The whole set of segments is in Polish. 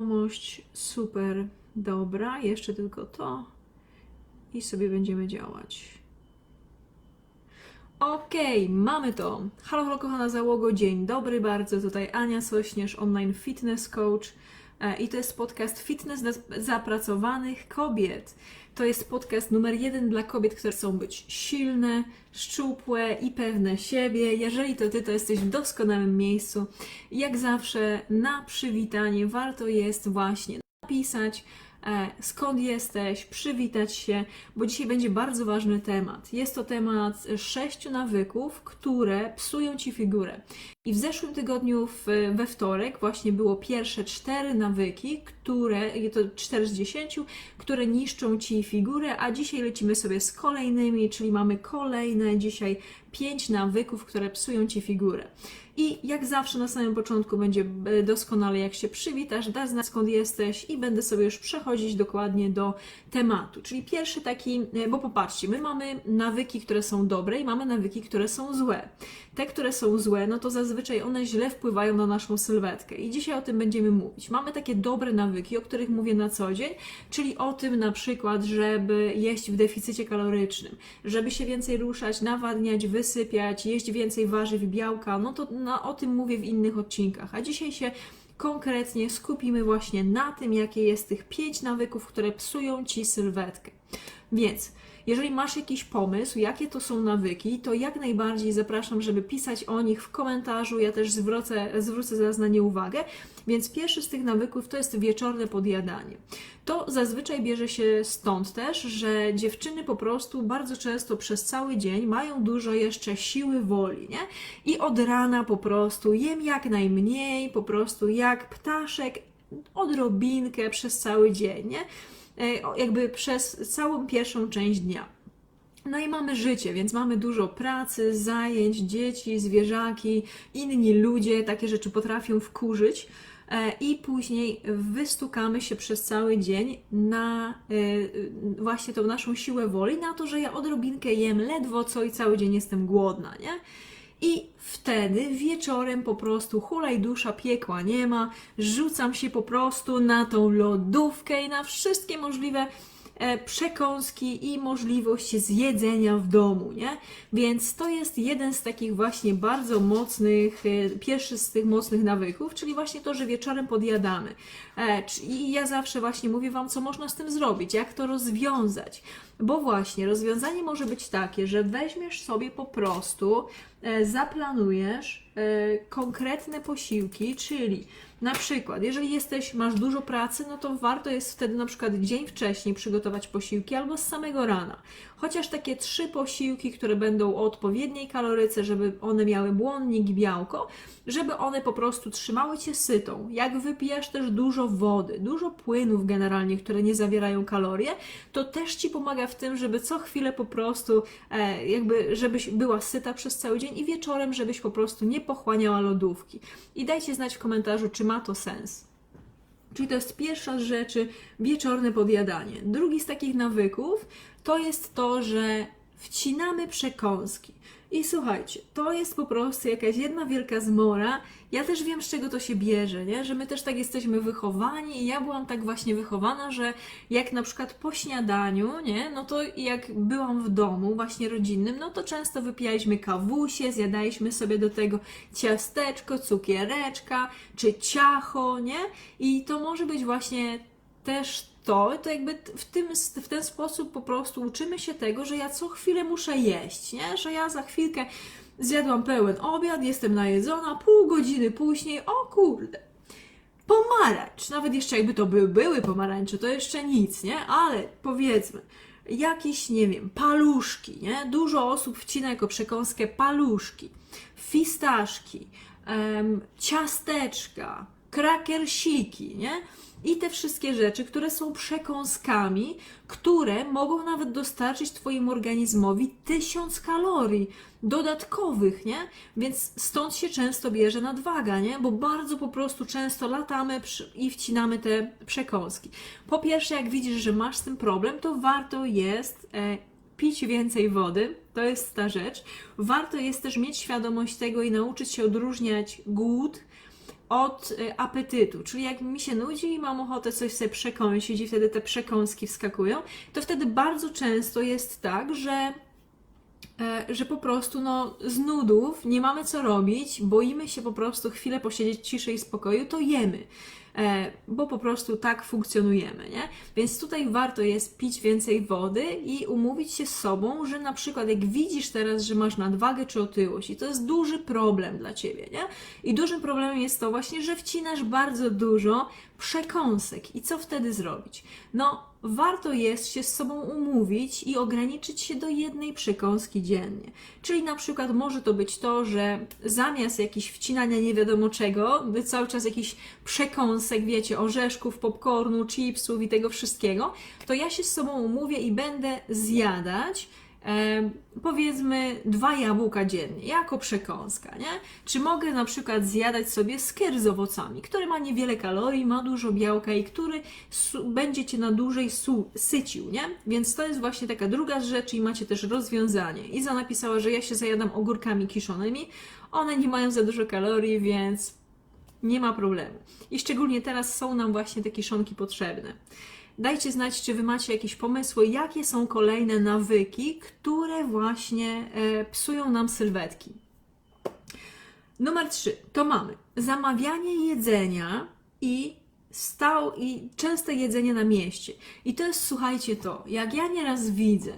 Wiadomość super dobra. Jeszcze tylko to i sobie będziemy działać. Okej, mamy to. Halo, halo, kochana załogo, dzień dobry bardzo. Tutaj Ania Sośnierz, online fitness coach. E, I to jest podcast Fitness dla zapracowanych kobiet. To jest podcast numer jeden dla kobiet, które chcą być silne, szczupłe i pewne siebie. Jeżeli to ty, to jesteś w doskonałym miejscu. Jak zawsze na przywitanie warto jest właśnie napisać, skąd jesteś, przywitać się, bo dzisiaj będzie bardzo ważny temat. Jest to temat sześciu nawyków, które psują ci figurę. I w zeszłym tygodniu, w, we wtorek, właśnie było pierwsze cztery nawyki, które, to 4 z 10, które niszczą ci figurę, a dzisiaj lecimy sobie z kolejnymi, czyli mamy kolejne dzisiaj pięć nawyków, które psują ci figurę. I jak zawsze na samym początku będzie e, doskonale, jak się przywitasz, dasz znać skąd jesteś i będę sobie już przechodzić dokładnie do tematu. Czyli pierwszy taki, e, bo popatrzcie, my mamy nawyki, które są dobre i mamy nawyki, które są złe. Te, które są złe, no to zazwyczaj one źle wpływają na naszą sylwetkę i dzisiaj o tym będziemy mówić. Mamy takie dobre nawyki, o których mówię na co dzień, czyli o tym na przykład, żeby jeść w deficycie kalorycznym, żeby się więcej ruszać, nawadniać, wysypiać, jeść więcej warzyw i białka, no to na, o tym mówię w innych odcinkach. A dzisiaj się konkretnie skupimy właśnie na tym, jakie jest tych pięć nawyków, które psują Ci sylwetkę. Więc jeżeli masz jakiś pomysł, jakie to są nawyki, to jak najbardziej zapraszam, żeby pisać o nich w komentarzu. Ja też zwrócę, zwrócę zaraz na nie uwagę. Więc pierwszy z tych nawyków to jest wieczorne podjadanie. To zazwyczaj bierze się stąd też, że dziewczyny po prostu bardzo często przez cały dzień mają dużo jeszcze siły woli, nie? I od rana po prostu jem jak najmniej, po prostu jak ptaszek, odrobinkę przez cały dzień, nie? E, jakby przez całą pierwszą część dnia. No i mamy życie, więc mamy dużo pracy, zajęć, dzieci, zwierzaki, inni ludzie, takie rzeczy potrafią wkurzyć. E, I później wystukamy się przez cały dzień na e, właśnie tą naszą siłę woli, na to, że ja odrobinkę jem ledwo co i cały dzień jestem głodna, nie? I wtedy wieczorem po prostu hulaj dusza, piekła nie ma, rzucam się po prostu na tą lodówkę i na wszystkie możliwe e, przekąski i możliwość zjedzenia w domu, nie? Więc to jest jeden z takich właśnie bardzo mocnych, e, pierwszy z tych mocnych nawyków, czyli właśnie to, że wieczorem podjadamy. E, I ja zawsze właśnie mówię Wam, co można z tym zrobić, jak to rozwiązać. Bo właśnie rozwiązanie może być takie, że weźmiesz sobie po prostu, e, zaplanujesz e, konkretne posiłki, czyli na przykład, jeżeli jesteś, masz dużo pracy, no to warto jest wtedy na przykład dzień wcześniej przygotować posiłki albo z samego rana. Chociaż takie trzy posiłki, które będą o odpowiedniej kaloryce, żeby one miały błonnik białko, żeby one po prostu trzymały Cię sytą. Jak wypijasz też dużo wody, dużo płynów generalnie, które nie zawierają kalorie, to też Ci pomaga w tym, żeby co chwilę po prostu e, jakby, żebyś była syta przez cały dzień i wieczorem, żebyś po prostu nie pochłaniała lodówki. I dajcie znać w komentarzu, czy ma to sens. Czyli to jest pierwsza z rzeczy, wieczorne podjadanie. Drugi z takich nawyków to jest to, że wcinamy przekąski. I słuchajcie, to jest po prostu jakaś jedna wielka zmora. Ja też wiem, z czego to się bierze, nie? że my też tak jesteśmy wychowani i ja byłam tak właśnie wychowana, że jak na przykład po śniadaniu, nie? no to jak byłam w domu właśnie rodzinnym, no to często wypijaliśmy kawusie, zjadaliśmy sobie do tego ciasteczko, cukiereczka czy ciacho, nie? I to może być właśnie też to, to jakby w, tym, w ten sposób po prostu uczymy się tego, że ja co chwilę muszę jeść, nie? Że ja za chwilkę zjadłam pełen obiad, jestem najedzona, pół godziny później, o kurde, pomarańcz, nawet jeszcze jakby to by, były pomarańcze, to jeszcze nic, nie? Ale powiedzmy, jakieś, nie wiem, paluszki, nie? Dużo osób wcina jako przekąskę paluszki, fistaszki, ciasteczka, krakersiki, nie? I te wszystkie rzeczy, które są przekąskami, które mogą nawet dostarczyć Twojemu organizmowi tysiąc kalorii dodatkowych, nie? Więc stąd się często bierze nadwaga, nie? Bo bardzo po prostu często latamy i wcinamy te przekąski. Po pierwsze, jak widzisz, że masz z tym problem, to warto jest e, pić więcej wody, to jest ta rzecz. Warto jest też mieć świadomość tego i nauczyć się odróżniać głód od y, apetytu, czyli jak mi się nudzi i mam ochotę coś sobie przekąsić i wtedy te przekąski wskakują, to wtedy bardzo często jest tak, że e, że po prostu no, z nudów nie mamy co robić, boimy się po prostu chwilę posiedzieć ciszej i spokoju, to jemy. E, bo po prostu tak funkcjonujemy, nie? Więc tutaj warto jest pić więcej wody i umówić się z sobą, że na przykład jak widzisz teraz, że masz nadwagę czy otyłość i to jest duży problem dla Ciebie, nie? I dużym problemem jest to właśnie, że wcinasz bardzo dużo przekąsek. I co wtedy zrobić? No, warto jest się z sobą umówić i ograniczyć się do jednej przekąski dziennie. Czyli na przykład może to być to, że zamiast jakichś wcinania nie wiadomo czego, cały czas jakiś przekąsek, wiecie, orzeszków, popcornu, chipsów i tego wszystkiego, to ja się z sobą umówię i będę zjadać powiedzmy dwa jabłka dziennie, jako przekąska, nie? Czy mogę na przykład zjadać sobie skier z owocami, który ma niewiele kalorii, ma dużo białka i który będzie Cię na dłużej sycił, nie? Więc to jest właśnie taka druga rzecz i macie też rozwiązanie. Iza napisała, że ja się zajadam ogórkami kiszonymi, one nie mają za dużo kalorii, więc nie ma problemu. I szczególnie teraz są nam właśnie te kiszonki potrzebne. Dajcie znać, czy Wy macie jakieś pomysły, jakie są kolejne nawyki, które właśnie e, psują nam sylwetki. Numer 3 to mamy zamawianie jedzenia i stał i częste jedzenie na mieście. I to jest, słuchajcie, to, jak ja nieraz widzę,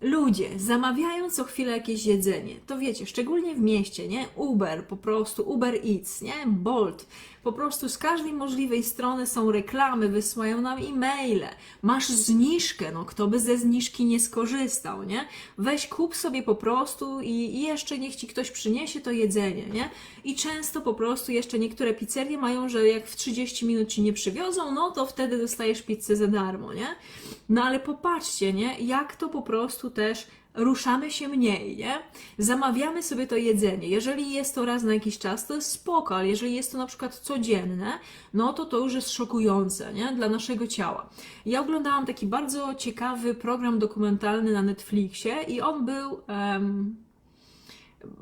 ludzie zamawiają co chwilę jakieś jedzenie. To wiecie, szczególnie w mieście, nie? Uber, po prostu Uber Eats, nie? Bolt. Po prostu z każdej możliwej strony są reklamy, wysyłają nam e-maile. Masz zniżkę, no kto by ze zniżki nie skorzystał, nie? Weź kup sobie po prostu i, i jeszcze niech ci ktoś przyniesie to jedzenie, nie? I często po prostu jeszcze niektóre pizzerie mają, że jak w 30 minut ci nie przywiozą, no to wtedy dostajesz pizzę za darmo, nie? No ale popatrzcie, nie? Jak to po prostu też ruszamy się mniej, nie? Zamawiamy sobie to jedzenie. Jeżeli jest to raz na jakiś czas, to jest spoko, ale jeżeli jest to na przykład codzienne, no to to już jest szokujące, nie? Dla naszego ciała. Ja oglądałam taki bardzo ciekawy program dokumentalny na Netflixie i on był... em,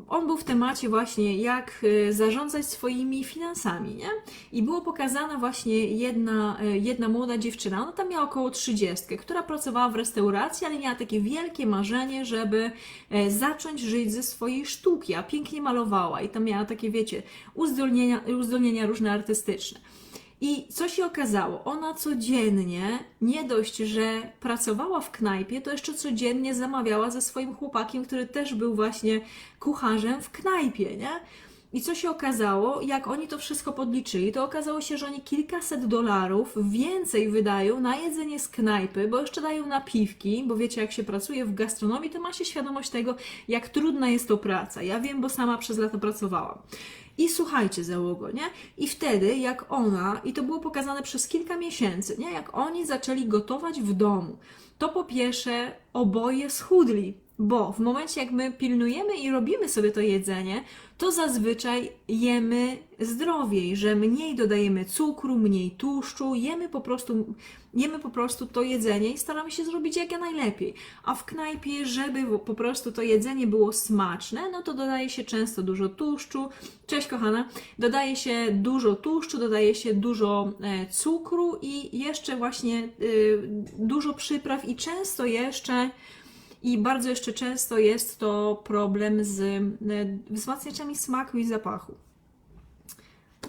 on był w temacie właśnie, jak y, zarządzać swoimi finansami, nie? I było pokazana właśnie jedna, y, jedna młoda dziewczyna, ona tam miała około 30, która pracowała w restauracji, ale miała takie wielkie marzenie, żeby e, zacząć żyć ze swojej sztuki, a pięknie malowała i tam miała takie, wiecie, uzdolnienia, uzdolnienia różne artystyczne. I co się okazało? Ona codziennie, nie dość, że pracowała w knajpie, to jeszcze codziennie zamawiała ze swoim chłopakiem, który też był właśnie kucharzem w knajpie, nie? I co się okazało, jak oni to wszystko podliczyli, to okazało się, że oni kilkaset dolarów więcej wydają na jedzenie z knajpy, bo jeszcze dają napiwki, bo wiecie, jak się pracuje w gastronomii, to ma się świadomość tego, jak trudna jest to praca. Ja wiem, bo sama przez lata pracowałam. I słuchajcie, załogo, nie? I wtedy, jak ona, i to było pokazane przez kilka miesięcy, nie? Jak oni zaczęli gotować w domu, to po pierwsze oboje schudli, bo w momencie, jak my pilnujemy i robimy sobie to jedzenie, to zazwyczaj jemy zdrowiej, że mniej dodajemy cukru, mniej tłuszczu, jemy po prostu, jemy po prostu to jedzenie i staramy się zrobić jak najlepiej. A w knajpie, żeby po prostu to jedzenie było smaczne, no to dodaje się często dużo tłuszczu. Cześć kochana. Dodaje się dużo tłuszczu, dodaje się dużo e, cukru i jeszcze właśnie y, dużo przypraw i często jeszcze i bardzo jeszcze często jest to problem z e, wzmacniaczami smaku i zapachu.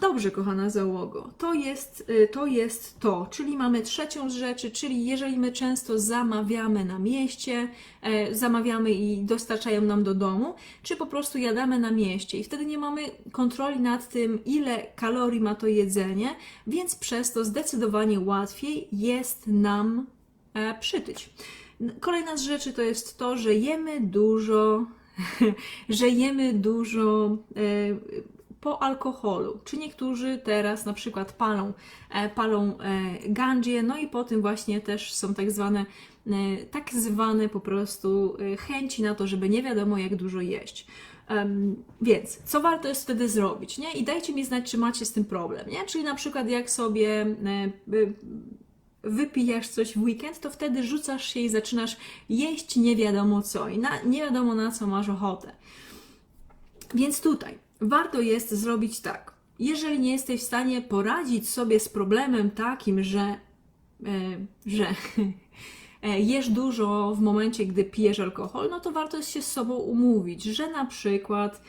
Dobrze, kochana załogo, to jest, y, to jest to, czyli mamy trzecią z rzeczy, czyli jeżeli my często zamawiamy na mieście, e, zamawiamy i dostarczają nam do domu, czy po prostu jadamy na mieście i wtedy nie mamy kontroli nad tym, ile kalorii ma to jedzenie, więc przez to zdecydowanie łatwiej jest nam e, przytyć. Kolejna z rzeczy to jest to, że jemy dużo, że jemy dużo e, po alkoholu. Czy niektórzy teraz na przykład palą, e, palą e, gandzie, no i po tym właśnie też są tak zwane, tak zwane po prostu chęci na to, żeby nie wiadomo jak dużo jeść. Em, więc co warto jest wtedy zrobić, nie? I dajcie mi znać, czy macie z tym problem, nie? Czyli na przykład jak sobie wypijasz coś w weekend, to wtedy rzucasz się i zaczynasz jeść nie wiadomo co i na, nie wiadomo na co masz ochotę. Więc tutaj warto jest zrobić tak. Jeżeli nie jesteś w stanie poradzić sobie z problemem takim, że, e, że e, jesz dużo w momencie, gdy pijesz alkohol, no to warto jest się z sobą umówić, że na przykład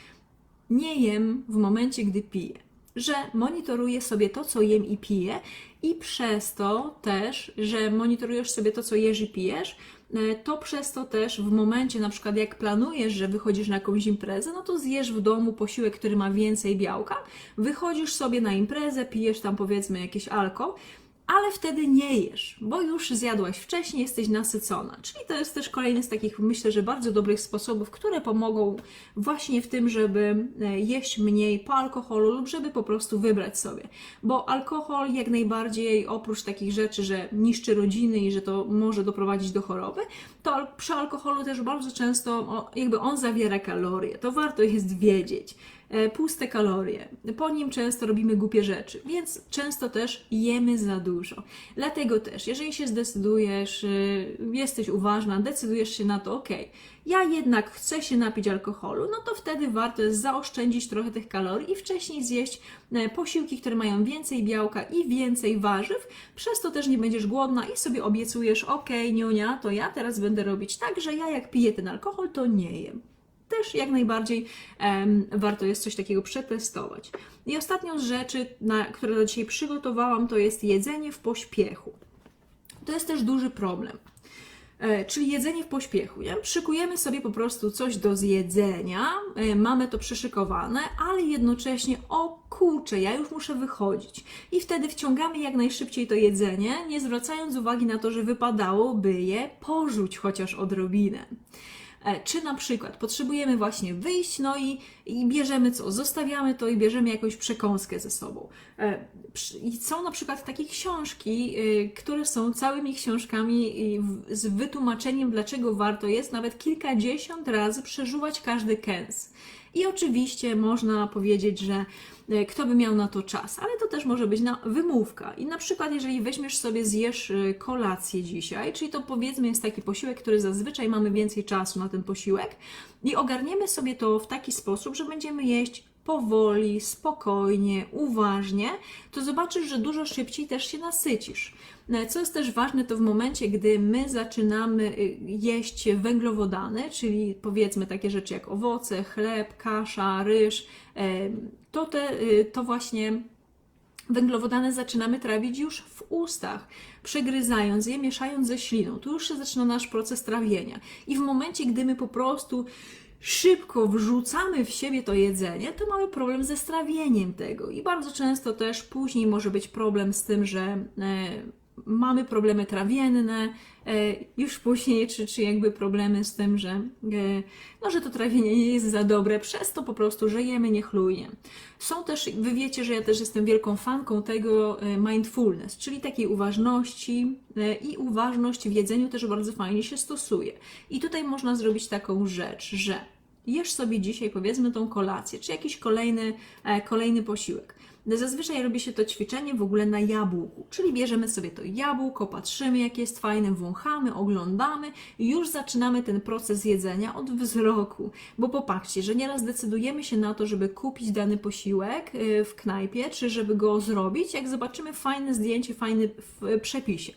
nie jem w momencie, gdy piję. Że monitoruję sobie to, co jem i piję, i przez to też, że monitorujesz sobie to, co jesz i pijesz, e, to przez to też w momencie, na przykład jak planujesz, że wychodzisz na jakąś imprezę, no to zjesz w domu posiłek, który ma więcej białka, wychodzisz sobie na imprezę, pijesz tam powiedzmy jakieś alko, ale wtedy nie jesz, bo już zjadłaś wcześniej, jesteś nasycona. Czyli to jest też kolejny z takich, myślę, że bardzo dobrych sposobów, które pomogą właśnie w tym, żeby e, jeść mniej po alkoholu lub żeby po prostu wybrać sobie. Bo alkohol jak najbardziej, oprócz takich rzeczy, że niszczy rodziny i że to może doprowadzić do choroby, to przy alkoholu też bardzo często jakby on zawiera kalorie. To warto jest wiedzieć puste kalorie. Po nim często robimy głupie rzeczy, więc często też jemy za dużo. Dlatego też, jeżeli się zdecydujesz, y, jesteś uważna, decydujesz się na to, ok, ja jednak chcę się napić alkoholu, no to wtedy warto jest zaoszczędzić trochę tych kalorii i wcześniej zjeść e, posiłki, które mają więcej białka i więcej warzyw, przez to też nie będziesz głodna i sobie obiecujesz, ok, niunia, to ja teraz będę robić tak, że ja jak piję ten alkohol, to nie jem też jak najbardziej em, warto jest coś takiego przetestować. I ostatnią z rzeczy, na, które dzisiaj przygotowałam, to jest jedzenie w pośpiechu. To jest też duży problem. E, czyli jedzenie w pośpiechu. Nie? Szykujemy sobie po prostu coś do zjedzenia, e, mamy to przyszykowane, ale jednocześnie, o kurczę, ja już muszę wychodzić. I wtedy wciągamy jak najszybciej to jedzenie, nie zwracając uwagi na to, że wypadałoby je porzuć chociaż odrobinę. E, Czy na przykład potrzebujemy właśnie wyjść, no i, i bierzemy co? Zostawiamy to i bierzemy jakąś przekąskę ze sobą. E, I są na przykład takie książki, y, które są całymi książkami z wytłumaczeniem, dlaczego warto jest nawet kilkadziesiąt razy przeżuwać każdy kęs. I oczywiście można powiedzieć, że e, kto by miał na to czas, ale to też może być na wymówka. I na przykład, jeżeli weźmiesz sobie, zjesz e, kolację dzisiaj, czyli to powiedzmy jest taki posiłek, który zazwyczaj mamy więcej czasu na ten posiłek, i ogarniemy sobie to w taki sposób, że będziemy jeść powoli, spokojnie, uważnie, to zobaczysz, że dużo szybciej też się nasycisz. No, Co jest też ważne, to w momencie, gdy my zaczynamy y, jeść węglowodany, czyli powiedzmy takie rzeczy jak owoce, chleb, kasza, ryż, em, to, te, y, to właśnie węglowodany zaczynamy trawić już w ustach, przegryzając je, mieszając ze śliną. Tu już się zaczyna nasz proces trawienia. I w momencie, gdy my po prostu szybko wrzucamy w siebie to jedzenie, to mamy problem ze strawieniem tego. I bardzo często też później może być problem z tym, że e, mamy problemy trawienne, e, już później, czy, czy jakby problemy z tym, że, e, no, że to trawienie nie jest za dobre, przez to po prostu żyjemy niechlujnie. Są też, wy wiecie, że ja też jestem wielką fanką tego e, mindfulness, czyli takiej uważności i uważność w jedzeniu też bardzo fajnie się stosuje. I tutaj można zrobić taką rzecz, że jesz sobie dzisiaj powiedzmy tą kolację, czy jakiś kolejny, kolejny posiłek. Zazwyczaj robi się to ćwiczenie w ogóle na jabłku, czyli bierzemy sobie to jabłko, patrzymy jakie jest fajne, wąchamy, oglądamy i już zaczynamy ten proces jedzenia od wzroku. Bo popatrzcie, że nieraz decydujemy się na to, żeby kupić dany posiłek y, w knajpie, czy żeby go zrobić, jak zobaczymy fajne zdjęcie, fajny w przepisie.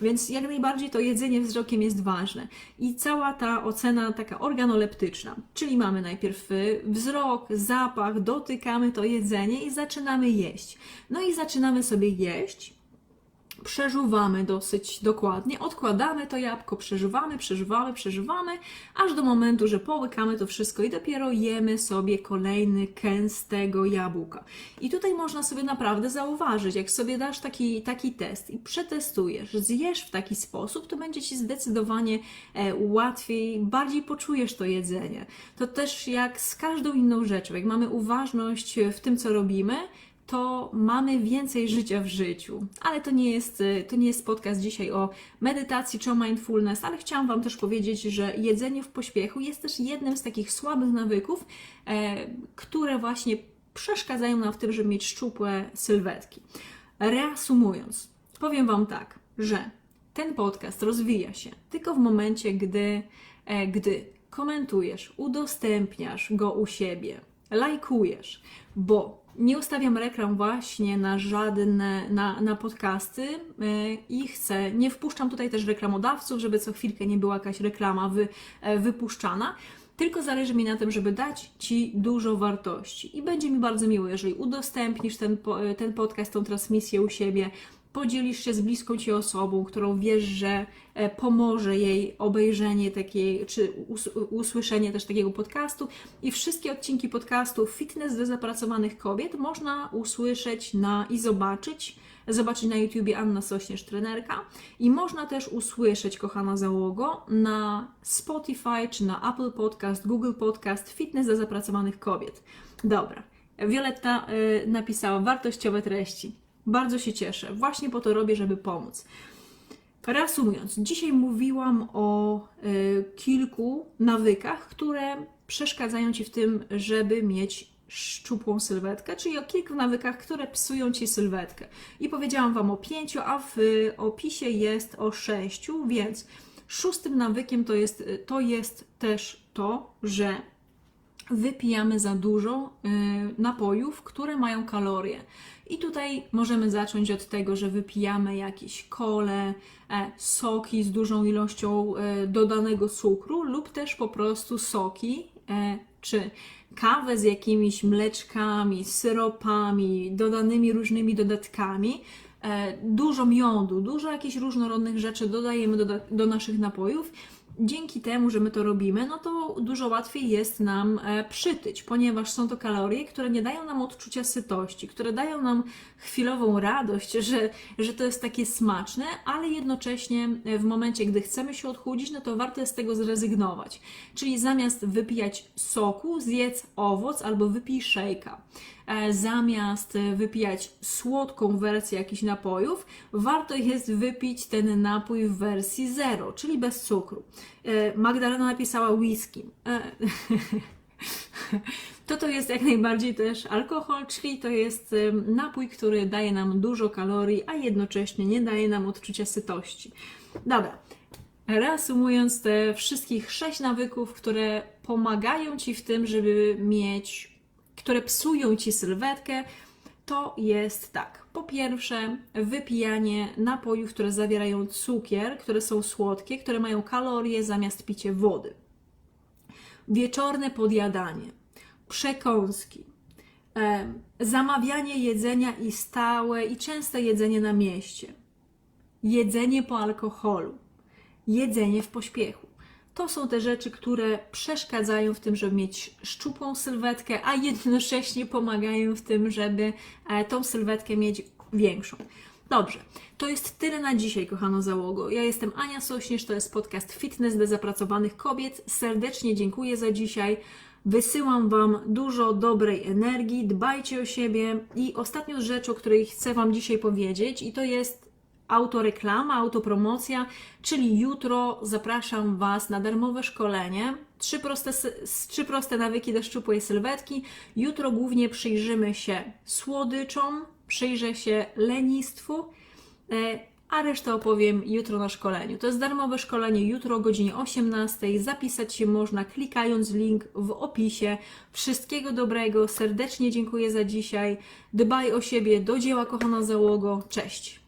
Więc jak najbardziej to jedzenie wzrokiem jest ważne. I cała ta ocena taka organoleptyczna, czyli mamy najpierw y, wzrok, zapach, dotykamy to jedzenie i zaczynamy jeść. No i zaczynamy sobie jeść, przeżuwamy dosyć dokładnie, odkładamy to jabłko, przeżuwamy, przeżuwamy, przeżuwamy, aż do momentu, że połykamy to wszystko i dopiero jemy sobie kolejny kęs tego jabłka. I tutaj można sobie naprawdę zauważyć, jak sobie dasz taki, taki test i przetestujesz, zjesz w taki sposób, to będzie Ci zdecydowanie e, łatwiej, bardziej poczujesz to jedzenie. To też jak z każdą inną rzeczą, jak mamy uważność w tym, co robimy, to mamy więcej życia w życiu. Ale to nie jest, y, to nie jest podcast dzisiaj o medytacji czy o mindfulness, ale chciałam Wam też powiedzieć, że jedzenie w pośpiechu jest też jednym z takich słabych nawyków, e, które właśnie przeszkadzają nam w tym, żeby mieć szczupłe sylwetki. Reasumując, powiem Wam tak, że ten podcast rozwija się tylko w momencie, gdy, e, gdy komentujesz, udostępniasz go u siebie, lajkujesz, bo nie ustawiam reklam właśnie na żadne, na, na podcasty yy, i chcę, nie wpuszczam tutaj też reklamodawców, żeby co chwilkę nie była jakaś reklama wy, e, wypuszczana, tylko zależy mi na tym, żeby dać Ci dużo wartości. I będzie mi bardzo miło, jeżeli udostępnisz ten, e, ten podcast, tą transmisję u siebie, podzielisz się z bliską Ci osobą, którą wiesz, że e, pomoże jej obejrzenie takiej, czy us- usłyszenie też takiego podcastu. I wszystkie odcinki podcastu Fitness dla zapracowanych kobiet można usłyszeć na i zobaczyć. Zobaczyć na YouTubie Anna Sośnierz, trenerka. I można też usłyszeć, kochana załogo, na Spotify czy na Apple Podcast, Google Podcast Fitness dla zapracowanych kobiet. Dobra. Violetta y, napisała wartościowe treści. Bardzo się cieszę. Właśnie po to robię, żeby pomóc. Reasumując, dzisiaj mówiłam o y, kilku nawykach, które przeszkadzają Ci w tym, żeby mieć szczupłą sylwetkę, czyli o kilku nawykach, które psują Ci sylwetkę. I powiedziałam Wam o pięciu, a w y, opisie jest o sześciu, więc szóstym nawykiem to jest, to jest też to, że wypijamy za dużo y, napojów, które mają kalorie. I tutaj możemy zacząć od tego, że wypijamy jakieś kole, e, soki z dużą ilością e, dodanego cukru lub też po prostu soki e, czy kawę z jakimiś mleczkami, syropami, dodanymi różnymi dodatkami. Dużo miodu, dużo jakichś różnorodnych rzeczy dodajemy do, do naszych napojów dzięki temu, że my to robimy, no to dużo łatwiej jest nam e, przytyć, ponieważ są to kalorie, które nie dają nam odczucia sytości, które dają nam chwilową radość, że, że to jest takie smaczne, ale jednocześnie e, w momencie, gdy chcemy się odchudzić, no to warto jest z tego zrezygnować. Czyli zamiast wypijać soku, zjedz owoc albo wypij szejka. E, Zamiast wypijać słodką wersję jakichś napojów, warto jest wypić ten napój w wersji zero, czyli bez cukru. E, Magdalena napisała whisky. E, To to jest jak najbardziej też alkohol, czyli to jest napój, który daje nam dużo kalorii, a jednocześnie nie daje nam odczucia sytości. Dobra, reasumując te wszystkich sześć nawyków, które pomagają Ci w tym, żeby mieć, które psują Ci sylwetkę, to jest tak. Po pierwsze, wypijanie napojów, które zawierają cukier, które są słodkie, które mają kalorie zamiast picie wody. Wieczorne podjadanie, przekąski, em, zamawianie jedzenia i stałe i częste jedzenie na mieście, jedzenie po alkoholu, jedzenie w pośpiechu. To są te rzeczy, które przeszkadzają w tym, żeby mieć szczupłą sylwetkę, a jednocześnie pomagają w tym, żeby e, tą sylwetkę mieć większą. Dobrze, to jest tyle na dzisiaj, kochano załogo. Ja jestem Ania Sośnierz, to jest podcast Fitness dla zapracowanych kobiet. Serdecznie dziękuję za dzisiaj. Wysyłam Wam dużo dobrej energii, dbajcie o siebie i ostatnią rzecz, o której chcę Wam dzisiaj powiedzieć, i to jest autoreklama, autopromocja, czyli jutro zapraszam Was na darmowe szkolenie. Trzy proste, trzy proste nawyki do szczupłej sylwetki. Jutro głównie przyjrzymy się słodyczom, przyjrzę się lenistwu, e, a resztę opowiem jutro na szkoleniu. To jest darmowe szkolenie jutro o godzinie 18. Zapisać się można klikając link w opisie. Wszystkiego dobrego, serdecznie dziękuję za dzisiaj. Dbaj o siebie, do dzieła kochana załogo. Cześć!